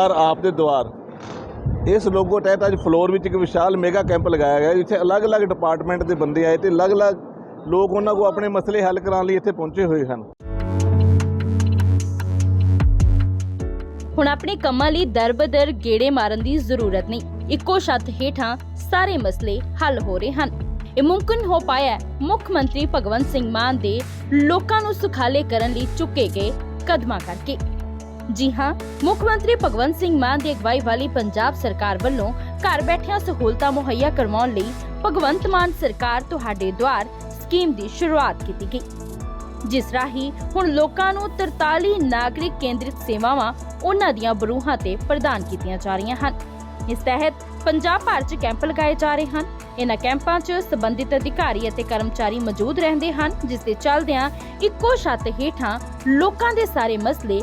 ਸਰਕਾਰ ਆਪ ਦੇ ਦੁਆਰ। ਇਸ ਲੋਗੋ ਤਹਿਤ ਅੱਜ ਫਲੋਰ ਵਿੱਚ ਇੱਕ ਵਿਸ਼ਾਲ ਮੇਗਾ ਕੈਂਪ ਲਗਾਇਆ ਗਿਆ ਜਿੱਥੇ ਅਲੱਗ-ਅਲੱਗ ਡਿਪਾਰਟਮੈਂਟ ਦੇ ਬੰਦੇ ਆਏ ਤੇ ਅਲੱਗ-ਅਲੱਗ ਲੋਕ ਉਹਨਾਂ ਕੋਲ ਆਪਣੇ ਮਸਲੇ ਹੱਲ ਕਰਾਉਣ ਲਈ ਇੱਥੇ ਪਹੁੰਚੇ ਹੋਏ ਹਨ। ਹੁਣ ਆਪਣੇ ਕੰਮਾਂ ਲਈ ਦਰਬਦਰ ਗੇੜੇ ਮਾਰਨ ਦੀ ਜ਼ਰੂਰਤ ਨਹੀਂ। ਇੱਕੋ ਛੱਤ ਹੇਠਾਂ ਸਾਰੇ ਮਸਲੇ ਹੱਲ ਹੋ ਰਹੇ ਹਨ। ਇਹ ਮੁਮਕਿਨ ਹੋ ਪਾਇਆ ਮੁੱਖ ਮੰਤਰੀ ਭਗਵੰਤ ਸਿੰਘ ਮਾਨ ਦੇ ਲੋਕਾਂ ਨੂੰ ਸੁਖਾਲੇ ਕਰਨ ਲਈ ਚੁੱਕੇ ਗਏ ਕਦਮਾਂ ਕਰਕੇ। ਜੀ ਹਾਂ, ਮੁੱਖ ਮੰਤਰੀ ਭਗਵੰਤ ਸਿੰਘ ਮਾਨ ਦੀ ਅਗਵਾਈ ਵਾਲੀ ਪੰਜਾਬ ਸਰਕਾਰ ਵੱਲੋਂ ਘਰ ਬੈਠਿਆਂ ਸਹੂਲਤਾਂ ਮੁਹੱਈਆ ਕਰਵਾਉਣ ਲਈ ਭਗਵੰਤ ਮਾਨ ਸਰਕਾਰ ਤੁਹਾਡੇ ਦੁਆਰ ਸਕੀਮ ਦੀ ਸ਼ੁਰੂਆਤ ਕੀਤੀ ਗਈ। ਜਿਸ ਰਾਹੀਂ ਹੁਣ ਲੋਕਾਂ ਨੂੰ 43 ਨਾਗਰਿਕ ਕੇਂਦਰਿਤ ਸੇਵਾਵਾਂ ਉਹਨਾਂ ਦੀਆਂ ਬਰੂਹਾਂ ਤੇ ਪ੍ਰਦਾਨ ਕੀਤੀਆਂ ਜਾ ਰਹੀਆਂ ਹਨ। ਇਸ ਤਹਿਤ ਪੰਜਾਬ ਭਰ 'ਚ ਕੈਂਪ ਲਗਾਏ ਜਾ ਰਹੇ ਹਨ। ਇਹਨਾਂ ਕੈਂਪਾਂ 'ਚ ਸੰਬੰਧਿਤ ਅਧਿਕਾਰੀ ਅਤੇ ਕਰਮਚਾਰੀ ਮੌਜੂਦ ਰਹਿੰਦੇ ਹਨ, ਜਿਸ ਦੇ ਚੱਲਦਿਆਂ ਇੱਕੋ ਛੱਤ ਹੇਠਾਂ ਲੋਕਾਂ ਦੇ ਸਾਰੇ ਮਸਲੇ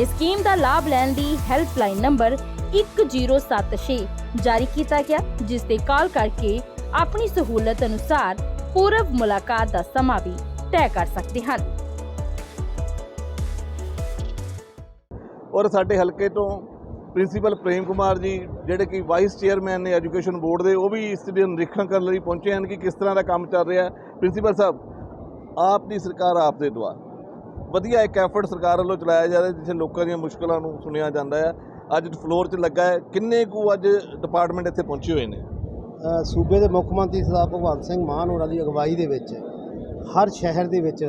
ਇਸ ਸਕੀਮ ਦਾ ਲਾਭ ਲੈਣ ਲਈ ਹੈਲਪਲਾਈਨ ਨੰਬਰ 1076 ਜਾਰੀ ਕੀਤਾ ਗਿਆ, ਜਿਸ ਤੇ ਕਾਲ ਕਰਕੇ ਆਪਣੀ ਸਹੂਲਤ ਅਨੁਸਾਰ ਪੂਰਵ ਮੁਲਾਕਾਤ ਦਾ ਸਮਾਂ ਵੀ ਤੈਅ ਕਰ ਸਕਦੇ ਹਨ। ਔਰ ਸਾਡੇ ਹਲਕੇ ਤੋਂ ਪ੍ਰਿੰਸੀਪਲ ਪ੍ਰੇਮ ਕੁਮਾਰ ਜੀ, ਜਿਹੜੇ ਕਿ ਵਾਈਸ ਚੇਅਰਮੈਨ ਨੇ ਐਜੂਕੇਸ਼ਨ ਬੋਰਡ ਦੇ, ਉਹ ਵੀ ਇਸ ਦੇ ਨਿਰੀਖਣ ਕਰਨ ਲਈ ਪਹੁੰਚੇ ਹਨ ਕਿ ਕਿਸ ਤਰ੍ਹਾਂ ਦਾ ਕੰਮ ਚੱਲ ਰਿਹਾ ਹੈ। ਪ੍ਰਿੰਸੀਪਲ ਸਾਹਿਬ, ਆਪ ਦੀ ਸਰਕਾਰ ਆਪ ਦੇ ਦੁਆਰ। ਵਧੀਆ ਇੱਕ ਐਫਰਟ ਸਰਕਾਰ ਵੱਲੋਂ ਚਲਾਇਆ ਜਾ ਰਿਹਾ ਜਿੱਥੇ ਲੋਕਾਂ ਦੀਆਂ ਮੁਸ਼ਕਲਾਂ ਨੂੰ ਸੁਣਿਆ ਜਾਂਦਾ ਹੈ। ਅੱਜ ਫਲੋਰ 'ਚ ਲੱਗਾ ਹੈ। ਕਿੰਨੇ ਕੁ ਅੱਜ ਡਿਪਾਰਟਮੈਂਟ ਇੱਥੇ ਪਹੁੰਚੇ ਹੋਏ ਨੇ? ਸੂਬੇ ਦੇ ਮੁੱਖ ਮੰਤਰੀ ਸਰਦਾਰ ਭਗਵੰਤ ਸਿੰਘ ਮਾਨ ਹੋਰਾਂ ਦੀ ਅਗਵਾਈ ਦੇ ਵਿੱਚ ਹਰ ਸ਼ਹਿਰ ਦੇ ਵਿੱਚ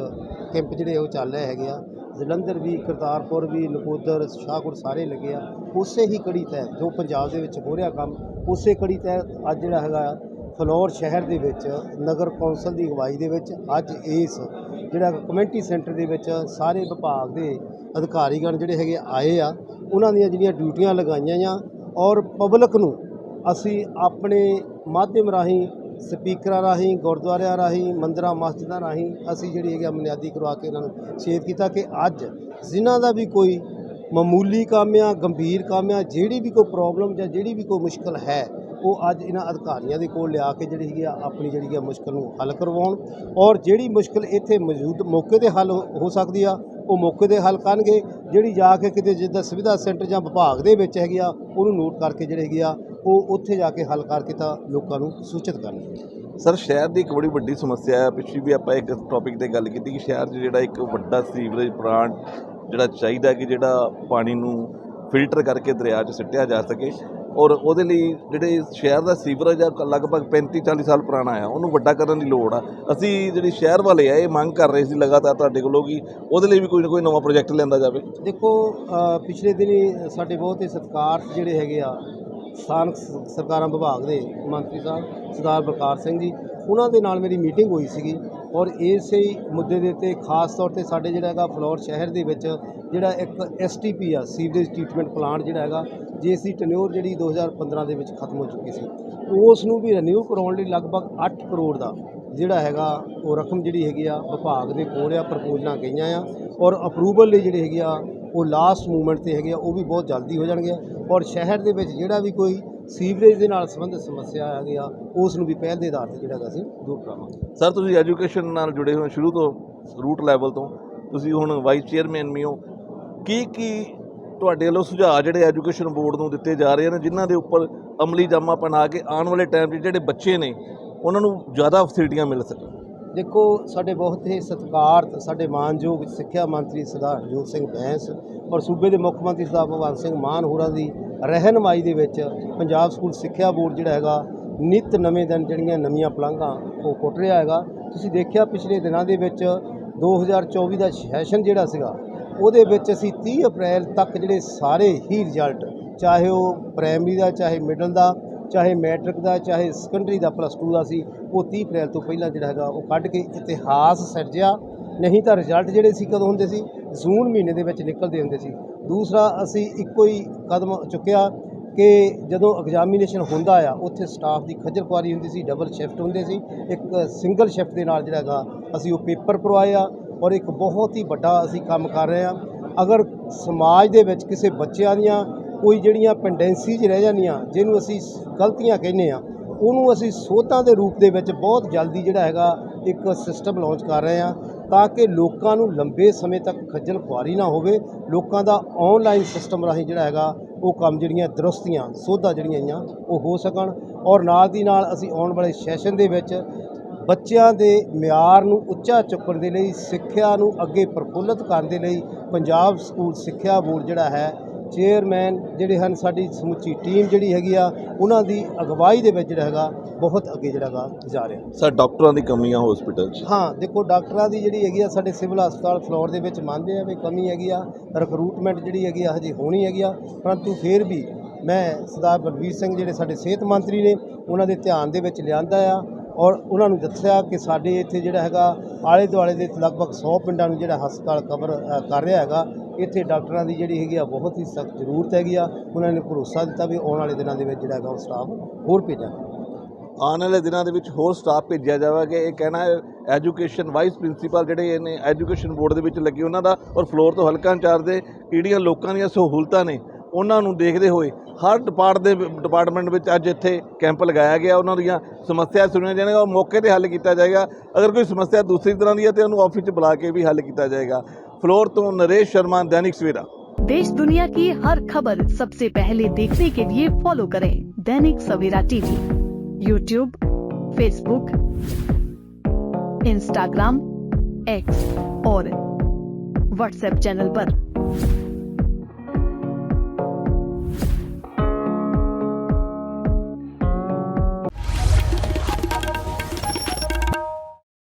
ਕੈਂਪ ਜਿਹੜੇ ਉਹ ਚੱਲ ਰਹੇ ਹੈਗੇ ਆ। ਜਲੰਧਰ ਵੀ, ਕਰਤਾਰਪੁਰ ਵੀ, ਨਕੋਦਰ, ਸ਼ਾਹਕੋਟ ਸਾਰੇ ਲੱਗੇ ਆ। ਉਸੇ ਹੀ ਕੜੀ ਤਹਿਤ ਜੋ ਪੰਜਾਬ ਦੇ ਵਿੱਚ ਹੋ ਰਿਹਾ ਕੰਮ, ਉਸੇ ਕੜੀ ਤਹਿਤ ਅੱਜ ਜਿਹੜਾ ਹੈਗਾ ਫਲੋਰ ਸ਼ਹਿਰ ਦੇ ਵਿੱਚ ਨਗਰ ਕੌਂਸਲ ਦੀ ਅਗਵਾਈ ਦੇ ਵਿੱਚ ਅੱਜ ਇਸ ਜਿਹੜਾ ਕਮਿਊਨਿਟੀ ਸੈਂਟਰ ਦੇ ਵਿੱਚ ਸਾਰੇ ਵਿਭਾਗ ਦੇ ਅਧਿਕਾਰੀਗਣ ਜਿਹੜੇ ਹੈਗੇ ਆਏ ਆ, ਉਹਨਾਂ ਦੀਆਂ ਜਿਹੜੀਆਂ ਡਿਊਟੀਆਂ ਲਗਾਈਆਂ ਆ ਔਰ ਪਬਲਿਕ ਨੂੰ ਅਸੀਂ ਆਪਣੇ ਮਾਧਿਅਮ ਰਾਹੀਂ, ਸਪੀਕਰਾਂ ਰਾਹੀਂ, ਗੁਰਦੁਆਰਿਆਂ ਰਾਹੀਂ, ਮੰਦਰਾਂ, ਮਸਜਿਦਾਂ ਰਾਹੀਂ ਅਸੀਂ ਜਿਹੜੀ ਹੈਗੀ ਆ ਬੁਨਿਆਦੀ ਕਰਵਾ ਕੇ ਇਹਨਾਂ ਨੂੰ ਸ਼ੇਅਰ ਕੀਤਾ ਕਿ ਅੱਜ ਜਿਨ੍ਹਾਂ ਦਾ ਵੀ ਕੋਈ ਮਾਮੂਲੀ ਕੰਮ ਆ, ਗੰਭੀਰ ਕੰਮ ਆ, ਜਿਹੜੀ ਵੀ ਕੋਈ ਪ੍ਰੋਬਲਮ ਜਾਂ ਜਿਹੜੀ ਵੀ ਕੋਈ ਮੁਸ਼ਕਲ ਹੈ ਉਹ ਅੱਜ ਇਹਨਾਂ ਅਧਿਕਾਰੀਆਂ ਦੇ ਕੋਲ ਲਿਆ ਕੇ ਜਿਹੜੀ ਹੈਗੀ ਆ, ਆਪਣੀ ਜਿਹੜੀ ਆ ਮੁਸ਼ਕਲ ਨੂੰ ਹੱਲ ਕਰਵਾਉਣ ਔਰ ਜਿਹੜੀ ਮੁਸ਼ਕਲ ਇੱਥੇ ਮੌਜੂਦ, ਮੌਕੇ ਤੇ ਹੱਲ ਹੋ ਹੋ ਸਕਦੀ ਆ, ਉਹ ਮੌਕੇ ਤੇ ਹੱਲ ਕਰਨਗੇ, ਜਿਹੜੀ ਜਾ ਕੇ ਕਿਤੇ ਜਿੱਦਾਂ ਸੁਵਿਧਾ ਸੈਂਟਰ ਜਾਂ ਵਿਭਾਗ ਦੇ ਵਿੱਚ ਹੈਗੀ ਆ, ਉਹਨੂੰ ਨੋਟ ਕਰਕੇ ਜਿਹੜੇ ਹੈਗੀ ਆ, ਉਹ ਉੱਥੇ ਜਾ ਕੇ ਹੱਲ ਕਰਕੇ ਤਾਂ ਲੋਕਾਂ ਨੂੰ ਸੂਚਿਤ ਕਰਨਗੇ। ਸਰ, ਸ਼ਹਿਰ ਦੀ ਇੱਕ ਬੜੀ ਵੱਡੀ ਸਮੱਸਿਆ ਹੈ ਪਿੱਛੇ ਵੀ ਆਪਾਂ ਇੱਕ ਟੌਪਿਕ ਤੇ ਗੱਲ ਕੀਤੀ ਕਿ ਸ਼ਹਿਰ 'ਚ ਜਿਹੜਾ ਇੱਕ ਵੱਡਾ ਸੀਵਰੇਜ ਪਲਾਂਟ ਜਿਹੜਾ ਚਾਹੀਦਾ ਕਿ ਜਿਹੜਾ ਪਾਣੀ ਨੂੰ ਫਿਲਟਰ ਕਰਕੇ ਦਰਿਆ 'ਚ ਸਿੱਟਿਆ ਜਾ ਸਕੇ। ਔਰ ਉਹਦੇ ਲਈ ਜਿਹੜੇ ਸ਼ਹਿਰ ਦਾ ਸੀਵਰੇਜ ਆ ਲਗਭਗ 35 40 ਸਾਲ ਪੁਰਾਣਾ ਆ, ਉਹਨੂੰ ਵੱਡਾ ਕਰਨ ਦੀ ਲੋੜ ਆ। ਅਸੀਂ ਜਿਹੜੀ ਸ਼ਹਿਰ ਵਾਲੇ ਆ, ਇਹ ਮੰਗ ਕਰ ਰਹੇ ਸੀ ਲਗਾਤਾਰ ਤੁਹਾਡੇ ਕੋਲੋਂ ਕਿ ਉਹਦੇ ਲਈ ਵੀ ਕੋਈ ਨਾ ਕੋਈ ਨਵਾਂ ਪ੍ਰੋਜੈਕਟ ਲਿਆਂਦਾ ਜਾਵੇ। ਦੇਖੋ ਪਿਛਲੇ ਦਿਨੀ ਸਾਡੇ ਬਹੁਤ ਹੀ ਸਤਿਕਾਰ ਜਿਹੜੇ ਹੈਗੇ ਆ, ਸਥਾਨਕ ਸਰਕਾਰਾਂ ਵਿਭਾਗ ਦੇ ਮੰਤਰੀ ਸਾਹਿਬ, ਸਰਦਾਰ ਬਲਕਾਰ ਸਿੰਘ ਜੀ, ਉਹਨਾਂ ਦੇ ਨਾਲ ਮੇਰੀ ਮੀਟਿੰਗ ਹੋਈ ਸੀਗੀ। ਔਰ ਇਸੇ ਹੀ ਮੁੱਦੇ ਦੇ ਉੱਤੇ ਖਾਸ ਤੌਰ ਤੇ ਸਾਡੇ ਜਿਹੜਾ ਹੈਗਾ ਫਲੋਰ ਸ਼ਹਿਰ ਦੇ ਵਿੱਚ ਜਿਹੜਾ ਇੱਕ ਐਸਟੀਪੀ ਆ ਸੀਵਰੇਜ ਟ੍ਰੀਟਮੈਂਟ ਪਲਾਂਟ ਜਿਹੜਾ ਹੈਗਾ, ਜਿਸ ਦੀ ਟਨਿਓਰ ਜਿਹੜੀ 2015 ਦੇ ਵਿੱਚ ਖਤਮ ਹੋ ਚੁੱਕੀ ਸੀ। ਉਸ ਨੂੰ ਵੀ ਰੀਨਿਊ ਕਰਾਉਣ ਲਈ ਲਗਭਗ 8 ਕਰੋੜ ਦਾ ਜਿਹੜਾ ਹੈਗਾ ਉਹ ਰਕਮ ਜਿਹੜੀ ਹੈਗੀ ਆ, ਵਿਭਾਗ ਦੇ ਕੋਲ ਆ, ਪ੍ਰਪੋਜ਼ਲਾਂ ਗਈਆਂ ਆ ਔਰ ਅਪਰੂਵਲ ਲਈ ਜਿਹੜੀ ਹੈਗੀ ਆ, ਉਹ ਲਾਸਟ ਮੂਵਮੈਂਟ ਤੇ ਹੈਗੇ ਆ, ਉਹ ਵੀ ਬਹੁਤ ਜਲਦੀ ਹੋ ਜਾਣਗੇ। ਔਰ ਸ਼ਹਿਰ ਦੇ ਵਿੱਚ ਜਿਹੜਾ ਵੀ ਕੋਈ ਸੀਵਰੇਜ ਦੇ ਨਾਲ ਸੰਬੰਧਿਤ ਸਮੱਸਿਆ ਆ ਉਸ ਨੂੰ ਵੀ ਪਹਿਲ ਦੇ ਆਧਾਰ ਤੇ ਜਿਹੜਾ ਹੈਗਾ ਅਸੀਂ ਦੂਰ ਕਰਾਵਾਂਗੇ। ਸਰ ਤੁਸੀਂ ਐਜੂਕੇਸ਼ਨ ਨਾਲ ਜੁੜੇ ਹੋਏ ਸ਼ੁਰੂ ਤੋਂ ਰੂਟ ਲੈਵਲ ਤੋਂ। ਤੁਸੀਂ ਹੁਣ ਵਾਈਸ ਚੇਅਰਮੈਨ ਵੀ ਹੋ। ਕੀ ਕੀ ਤੁਹਾਡੇ ਵੱਲੋਂ ਸੁਝਾਅ ਜਿਹੜੇ ਐਜੂਕੇਸ਼ਨ ਬੋਰਡ ਨੂੰ ਦਿੱਤੇ ਜਾ ਰਹੇ ਨੇ ਜਿਨ੍ਹਾਂ ਦੇ ਉੱਪਰ ਅਮਲੀ ਜਾਮਾ ਬਣਾ ਕੇ ਆਉਣ ਵਾਲੇ ਟਾਈਮ 'ਚ ਜਿਹੜੇ ਬੱਚੇ ਨੇ ਉਹਨਾਂ ਨੂੰ ਜ਼ਿਆਦਾ ਫੈਸਿਲਿਟੀਆਂ ਮਿਲ ਸਕਣ? ਦੇਖੋ ਸਾਡੇ ਬਹੁਤ ਹੀ ਸਤਿਕਾਰਤ ਸਾਡੇ ਮਾਨਯੋਗ ਸਿੱਖਿਆ ਮੰਤਰੀ ਸਰਦਾਰ ਹਰਜੋਤ ਸਿੰਘ ਬੈਂਸ ਔਰ ਸੂਬੇ ਦੇ ਮੁੱਖ ਮੰਤਰੀ ਸਰਦਾਰ ਭਗਵੰਤ ਸਿੰਘ ਮਾਨ ਹੋਰਾਂ ਦੀ ਰਹਿਨਮਾਈ ਦੇ ਵਿੱਚ ਪੰਜਾਬ ਸਕੂਲ ਸਿੱਖਿਆ ਬੋਰਡ ਜਿਹੜਾ ਹੈਗਾ, ਨਿਤ ਨਵੇਂ ਦਿਨ ਜਿਹੜੀਆਂ ਨਵੀਆਂ ਪਲੰਘਾਂ, ਉਹ ਕੁੱਟ ਰਿਹਾ ਹੈਗਾ। ਤੁਸੀਂ ਦੇਖਿਆ ਪਿਛਲੇ ਦਿਨਾਂ ਦੇ ਵਿੱਚ 2024 ਦਾ ਸੈਸ਼ਨ ਜਿਹੜਾ ਸੀਗਾ, ਉਹਦੇ ਵਿੱਚ ਅਸੀਂ 30 ਅਪ੍ਰੈਲ ਤੱਕ ਜਿਹੜੇ ਸਾਰੇ ਹੀ ਰਿਜ਼ਲਟ, ਚਾਹੇ ਉਹ ਪ੍ਰਾਇਮਰੀ ਦਾ, ਚਾਹੇ ਮਿਡਲ ਦਾ, ਚਾਹੇ ਮੈਟ੍ਰਿਕ ਦਾ, ਚਾਹੇ ਸੈਕੰਡਰੀ ਦਾ ਪਲੱਸ 2 ਦਾ ਸੀ, ਉਹ 30 ਅਪ੍ਰੈਲ ਤੋਂ ਪਹਿਲਾਂ ਜਿਹੜਾ ਹੈਗਾ, ਉਹ ਕੱਢ ਕੇ ਇਤਿਹਾਸ ਸਿਰਜਿਆ। ਨਹੀਂ ਤਾਂ ਰਿਜ਼ਲਟ ਜਿਹੜੇ ਸੀ ਕਦੋਂ ਹੁੰਦੇ ਸੀ? ਜੂਨ ਮਹੀਨੇ ਦੇ ਵਿੱਚ ਨਿਕਲਦੇ ਹੁੰਦੇ ਸੀ। ਦੂਸਰਾ, ਅਸੀਂ ਇੱਕੋ ਹੀ ਕਦਮ ਚੁੱਕਿਆ ਕਿ ਜਦੋਂ ਐਗਜ਼ਾਮੀਨੇਸ਼ਨ ਹੁੰਦਾ ਆ, ਉੱਥੇ ਸਟਾਫ ਦੀ ਖੱਜਲ ਖੁਆਰੀ ਹੁੰਦੀ ਸੀ ਡਬਲ ਸ਼ਿਫਟ ਹੁੰਦੇ ਸੀ। ਇੱਕ ਸਿੰਗਲ ਸ਼ਿਫਟ ਦੇ ਨਾਲ ਜਿਹੜਾ ਹੈਗਾ, ਅਸੀਂ ਉਹ ਪੇਪਰ ਪਰਵਾਏ ਆ ਔਰ ਇੱਕ ਬਹੁਤ ਹੀ ਵੱਡਾ ਅਸੀਂ ਕੰਮ ਕਰ ਰਹੇ ਆ। ਅਗਰ ਸਮਾਜ ਦੇ ਵਿੱਚ ਕਿਸੇ ਬੱਚਿਆਂ ਦੀਆਂ ਕੋਈ ਜਿਹੜੀਆਂ ਪੈਂਡੈਂਸੀਜ਼ ਰਹਿ ਜਾਂਦੀਆਂ, ਜਿਹਨੂੰ ਅਸੀਂ ਗਲਤੀਆਂ ਕਹਿੰਦੇ ਆ, ਉਹਨੂੰ ਅਸੀਂ ਸੋਧਾਂ ਦੇ ਰੂਪ ਦੇ ਵਿੱਚ ਬਹੁਤ ਜਲਦੀ ਜਿਹੜਾ ਹੈਗਾ ਇੱਕ ਸਿਸਟਮ ਲਾਂਚ ਕਰ ਰਹੇ ਹਾਂ ਤਾਂ ਕਿ ਲੋਕਾਂ ਨੂੰ ਲੰਬੇ ਸਮੇਂ ਤੱਕ ਖੱਜਲ ਖੁਆਰੀ ਨਾ ਹੋਵੇ, ਲੋਕਾਂ ਦਾ ਆਨਲਾਈਨ ਸਿਸਟਮ ਰਾਹੀਂ ਜਿਹੜਾ ਹੈਗਾ ਉਹ ਕੰਮ ਜਿਹੜੀਆਂ ਦਰੁਸਤੀਆਂ, ਸੋਧਾਂ ਜਿਹੜੀਆਂ ਆਈਆਂ, ਉਹ ਹੋ ਸਕਣ ਔਰ ਨਾਲ ਦੀ ਨਾਲ ਅਸੀਂ ਆਉਣ ਵਾਲੇ ਸੈਸ਼ਨ ਦੇ ਵਿੱਚ ਬੱਚਿਆਂ ਦੇ ਮਿਆਰ ਨੂੰ ਉੱਚਾ ਚੁੱਕਣ ਦੇ ਲਈ, ਸਿੱਖਿਆ ਨੂੰ ਅੱਗੇ ਪ੍ਰਫੁੱਲਤ ਕਰਨ ਦੇ ਲਈ ਪੰਜਾਬ ਸਕੂਲ ਸਿੱਖਿਆ ਬੋਰਡ ਜਿਹੜਾ ਹੈ ਚੇਅਰਮੈਨ ਜਿਹੜੇ ਹਨ ਸਾਡੀ ਸਮੁੱਚੀ ਟੀਮ ਜਿਹੜੀ ਹੈਗੀ ਆ ਉਹਨਾਂ ਦੀ ਅਗਵਾਈ ਦੇ ਵਿੱਚ ਜਿਹੜਾ ਹੈਗਾ ਬਹੁਤ ਅੱਗੇ ਜਿਹੜਾ ਹੈਗਾ ਜਾ ਰਿਹਾ। ਸਰ ਡਾਕਟਰਾਂ ਦੀ ਕਮੀ ਆ ਹਸਪੀਟਲ 'ਚ? ਹਾਂ ਦੇਖੋ ਡਾਕਟਰਾਂ ਦੀ ਜਿਹੜੀ ਹੈਗੀ ਆ ਸਾਡੇ ਸਿਵਲ ਹਸਪਤਾਲ ਫਲੋਰ ਦੇ ਵਿੱਚ ਮੰਨਦੇ ਆ ਵੀ ਕਮੀ ਹੈਗੀ ਆ ਰਿਕਰੂਟਮੈਂਟ ਜਿਹੜੀ ਹੈਗੀ ਆ ਹਜੇ ਹੋਣੀ ਹੈਗੀ ਆ ਪਰੰਤੂ ਫਿਰ ਵੀ ਮੈਂ ਸਰਦਾਰ ਬਲਵੀਰ ਸਿੰਘ ਜਿਹੜੇ ਸਾਡੇ ਸਿਹਤ ਮੰਤਰੀ ਨੇ ਉਹਨਾਂ ਦੇ ਧਿਆਨ ਦੇ ਵਿੱਚ ਲਿਆਂਦਾ ਆ ਔਰ ਉਹਨਾਂ ਨੂੰ ਦੱਸਿਆ ਕਿ ਸਾਡੇ ਇੱਥੇ ਜਿਹੜਾ ਹੈਗਾ ਆਲੇ ਦੁਆਲੇ ਦੇ ਲਗਭਗ 100 ਪਿੰਡਾਂ ਨੂੰ ਜਿਹੜਾ ਹਸਪਤਾਲ ਕਵਰ ਕਰ ਰਿਹਾ ਹੈਗਾ ਇੱਥੇ ਡਾਕਟਰਾਂ ਦੀ ਜਿਹੜੀ ਹੈਗੀ ਆ ਬਹੁਤ ਹੀ ਸਖਤ ਜ਼ਰੂਰਤ ਹੈਗੀ ਆ। ਉਹਨਾਂ ਨੇ ਭਰੋਸਾ ਦਿੱਤਾ ਵੀ ਆਉਣ ਵਾਲੇ ਦਿਨਾਂ ਦੇ ਵਿੱਚ ਜਿਹੜਾ ਹੈਗਾ ਉਹ ਸਟਾਫ ਹੋਰ ਭੇਜਾਂਗੇ। ਆਉਣ ਵਾਲੇ ਦਿਨਾਂ ਦੇ ਵਿੱਚ ਹੋਰ ਸਟਾਫ ਭੇਜਿਆ ਜਾਵੇਗਾ। ਇਹ ਕਹਿਣਾ ਹੈ ਐਜੂਕੇਸ਼ਨ ਵਾਈਸ ਪ੍ਰਿੰਸੀਪਲ ਜਿਹੜੇ ਨੇ ਐਜੂਕੇਸ਼ਨ ਬੋਰਡ ਦੇ ਵਿੱਚ ਲੱਗੇ ਉਹਨਾਂ ਦਾ ਔਰ ਫਲੋਰ ਤੋਂ ਹਲਕਾ ਇੰਚਾਰਜ ਦੇ ਕਿਹੜੀਆਂ ਲੋਕਾਂ ਦੀਆਂ ਸਹੂਲਤਾਂ ਨੇ, ਉਹਨਾਂ ਨੂੰ ਦੇਖਦੇ ਹੋਏ ਹਰ ਡਿਪਾਰਟ ਦੇ ਡਿਪਾਰਟਮੈਂਟ ਵਿੱਚ ਅੱਜ ਇੱਥੇ ਕੈਂਪ ਲਗਾਇਆ ਗਿਆ। ਉਹਨਾਂ ਦੀਆਂ ਸਮੱਸਿਆ ਸੁਣੀਆਂ ਜਾਣਗੀਆਂ। ਔਰ ਮੌਕੇ ਤੇ ਹੱਲ ਕੀਤਾ ਜਾਏਗਾ। ਅਗਰ ਕੋਈ ਸਮੱਸਿਆ ਦੂਸਰੀ ਤਰ੍ਹਾਂ ਦੀ ਹੈ ਤੇ ਉਹਨੂੰ ਆਫਿਸ 'ਚ ਬੁਲਾ ਕੇ ਵੀ ਹੱਲ ਕੀਤਾ ਜਾਏਗਾ। फ्लोर तो नरेश शर्मा, दैनिक सवेरा। देश दुनिया की हर खबर सबसे पहले देखने के लिए फॉलो करें Dainik Savera TV. YouTube Facebook Instagram X और व्हाट्सएप चैनल पर।